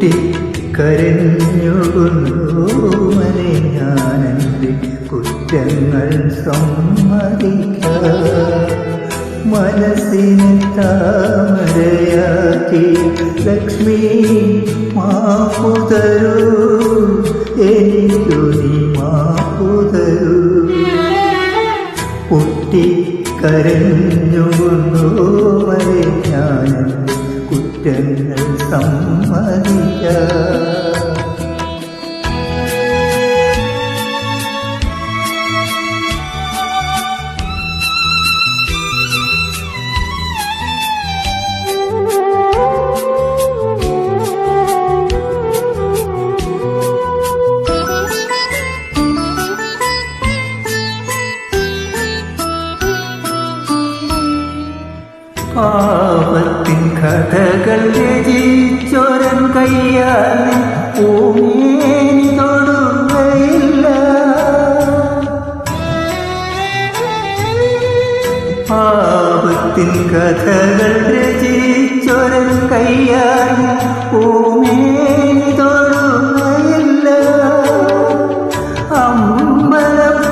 പൊട്ടിക്കരഞ്ഞുകൊണ്ടോമനെ ഞാനെന്റെ കുറ്റങ്ങൾ സമ്മതിക്കാം. മനസ്സിനെ താമരയാക്കി ലക്ഷ്മി മാപ്പുതരൂ എനിക്കൊരു നീ കുട്ടി പൊട്ടിക്കരഞ്ഞുകൊണ്ടോമനെ ഞാനെന്റെ കുറ്റങ്ങൾ സമ്മതിക്കാം. കഥകൾ രചിച്ചൊരൻ കയ്യാൽ പൂമേനി തൊടുകയില്ല. പാപത്തിൻ കഥകൾ രചിച്ചൊരൻ കയ്യാൽ പൂമേനി തൊടുകയില്ല. അമ്പലപ്പൂൽ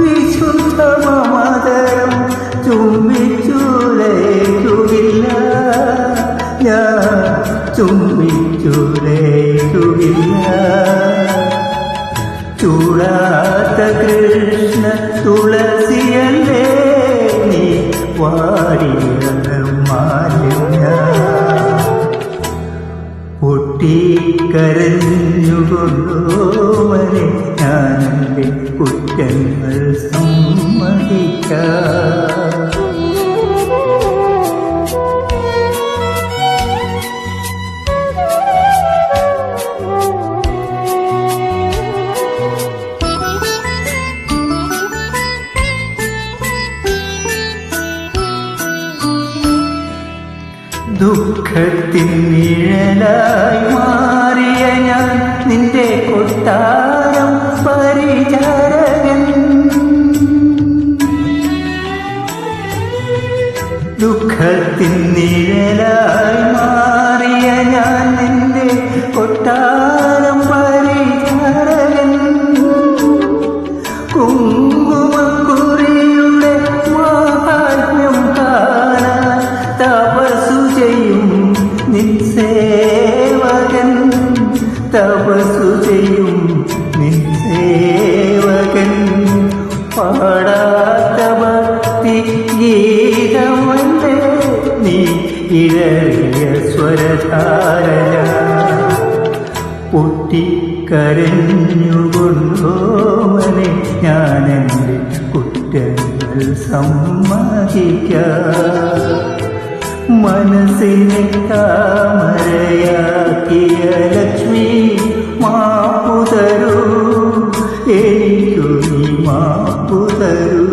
വിശുദ്ധ മമതരം ചുംബിച്ചുലയുകില്ല ഞാൻ ചുംബിച്ചുലയുകില്ല ചൂടാത്ത കൃഷ്ണ തുളസിയല്ലേ നീ വാടിയ മാലിന്യ പൊട്ടിക്കരഞ്ഞുകൊണ്ടോമനെ ഞാനെന്റെ കുറ്റങ്ങൾ സമ്മതിക്കാം. ദുഃഖത്തിൻ നിഴലായി മാറിയ ഞാൻ നിന്റെ കൊട്ടാരം പരിചാരകൻ. ദുഃഖത്തിൻ നിഴലായി മാറിയ ഞാൻ നിന്റെ കൊട്ടാരം പരിചാരകൻ. കുങ്കുമക്കുറിയുടെ നീ ഇഴറിയ സ്വരധാരയ പൊട്ടിക്കരഞ്ഞുകൊണ്ടോമനെ ഞാനെന്റെ കുറ്റങ്ങൾ സമ്മതിക്ക. മനസ്സിനെ താമരയാക്കിയ ലക്ഷ്മി മാപ്പുതരൂ എനിക്കു മാപ്പുതരൂ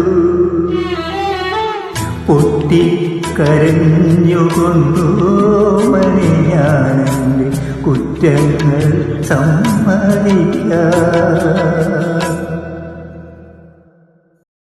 പൊട്ടിക്കരഞ്ഞുകൊണ്ടോമനെ ഞാനെന്റെ കുറ്റങ്ങൾ സമ്മതിക്കാം.